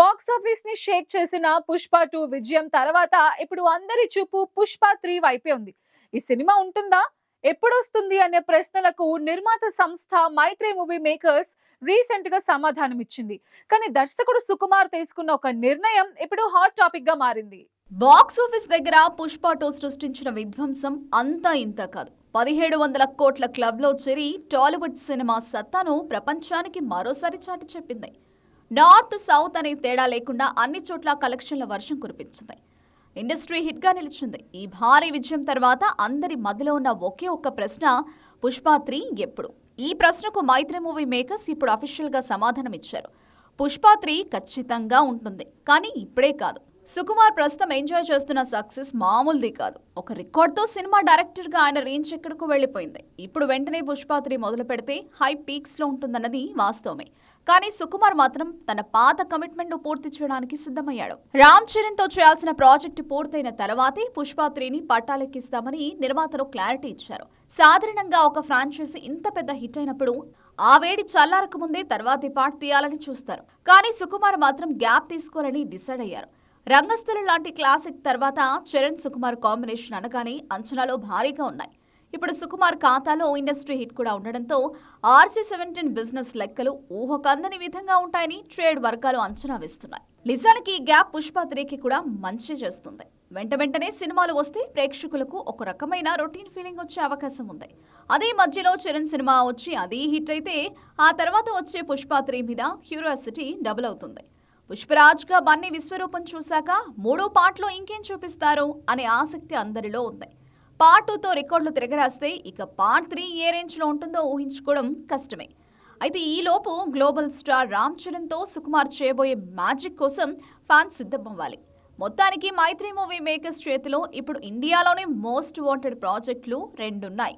Box ఆఫీస్ని షేక్ చేసిన Pushpa two విజయం తర్వాత ఇప్పుడు అందరి చూపు పుష్ప త్రీ వైపే ఉంది. ఈ సినిమా ఉంటుందా? ఎప్పుడొస్తుంది అనే ప్రశ్నలకు నిర్మాత సంస్థ మైత్రి మూవీ మేకర్స్ రీసెంట్గా సమాధానం ఇచ్చింది. కానీ దర్శకుడు సుకుమార్ తీసుకున్న ఒక నిర్ణయం ఇప్పుడు హాట్ టాపిక్గా మారింది. బాక్స్ ఆఫీస్ దగ్గర పుష్ప టూ సృష్టించిన విధ్వంసం అంతా ఇంత కాదు. పదిహేడు వందల కోట్ల క్లబ్లో చేరి టాలీవుడ్ సినిమా సత్తాను ప్రపంచానికి మరోసారి చాటి చెప్పింది. నార్త్ సౌత్ అనే తేడా లేకుండా అన్ని చోట్ల కలెక్షన్ల వర్షం కురిపించింది. ఇండస్ట్రీ హిట్గా నిలిచింది. ఈ భారీ విజయం తర్వాత అందరి మదిలో ఉన్న ఒకే ఒక్క ప్రశ్న పుష్ప త్రీ ఎప్పుడు? ఈ ప్రశ్నకు మైత్రి మూవీ మేకర్స్ ఇప్పుడు అఫీషియల్గా సమాధానం ఇచ్చారు పుష్ప త్రీ ఖచ్చితంగా ఉంటుంది కానీ ఇప్పుడే కాదు. సుకుమార్ ప్రస్తుతం ఎంజాయ్ చేస్తున్న సక్సెస్ మామూలుది కాదు. ఒక రికార్డ్తో సినిమా డైరెక్టర్గా ఆయన రేంజ్ ఎక్కడికి వెళ్ళిపోయింది. ఇప్పుడు వెంటనే పుష్పాత్రి మొదలు పెడితే హై పీక్స్లో ఉంటుందన్నది వాస్తవమే. కానీ సుకుమార్ మాత్రం తన పాత కమిట్మెంట్ పూర్తి చేయడానికి సిద్ధమయ్యాడు. రామ్ చరణ్తో చేయాల్సిన ప్రాజెక్టు పూర్తయిన తర్వాతే పుష్పాత్రిని పట్టాలెక్కిస్తామని నిర్మాతలు క్లారిటీ ఇచ్చారు. సాధారణంగా ఒక ఫ్రాంచైజీ ఇంత పెద్ద హిట్ అయినప్పుడు ఆ వేడి చల్లారక ముందే తర్వాతి పార్ట్ తీయాలని చూస్తారు. కానీ సుకుమార్ మాత్రం గ్యాప్ తీసుకోవాలని డిసైడ్ అయ్యారు. రంగస్థల లాంటి క్లాసిక్ తర్వాత చరణ్ సుకుమార్ కాంబినేషన్ అనగానే అంచనాలో భారీగా ఉన్నాయి. ఇప్పుడు సుకుమార్ ఖాతాలో ఇండస్ట్రీ హిట్ కూడా ఉండడంతో ఆర్సీ సెవెంటీన్ బిజినెస్ లెక్కలు ఊహకందని విధంగా ఉంటాయని ట్రేడ్ వర్గాలు అంచనా వేస్తున్నాయి. నిజానికి ఈ గ్యాప్ పుష్ప త్రీకి కూడా మంచి చేస్తుంది. వెంట వెంటనే సినిమాలు వస్తే ప్రేక్షకులకు ఒక రకమైన రొటీన్ ఫీలింగ్ వచ్చే అవకాశం ఉంది. అదే మధ్యలో చరణ్ సినిమా వచ్చి అది హిట్ అయితే ఆ తర్వాత వచ్చే పుష్ప త్రీ మీద క్యూరియాసిటీ డబుల్ అవుతుంది. పుష్పరాజ్గా బన్నీ విశ్వరూపం చూశాక మూడో పార్ట్లో ఇంకేం చూపిస్తారు అనే ఆసక్తి అందరిలో ఉంది. పార్ట్ టూతో రికార్డులు తిరగరాస్తే ఇక పార్ట్ త్రీ ఏ రేంజ్లో ఉంటుందో ఊహించుకోవడం కష్టమే. అయితే ఈలోపు గ్లోబల్ స్టార్ రామ్ చరణ్తో సుకుమార్ చేయబోయే మ్యాజిక్ కోసం ఫ్యాన్స్ సిద్ధమవ్వాలి. మొత్తానికి మైత్రి మూవీ మేకర్స్ చేతిలో ఇప్పుడు ఇండియాలోనే మోస్ట్ వాంటెడ్ ప్రాజెక్టులు రెండున్నాయి.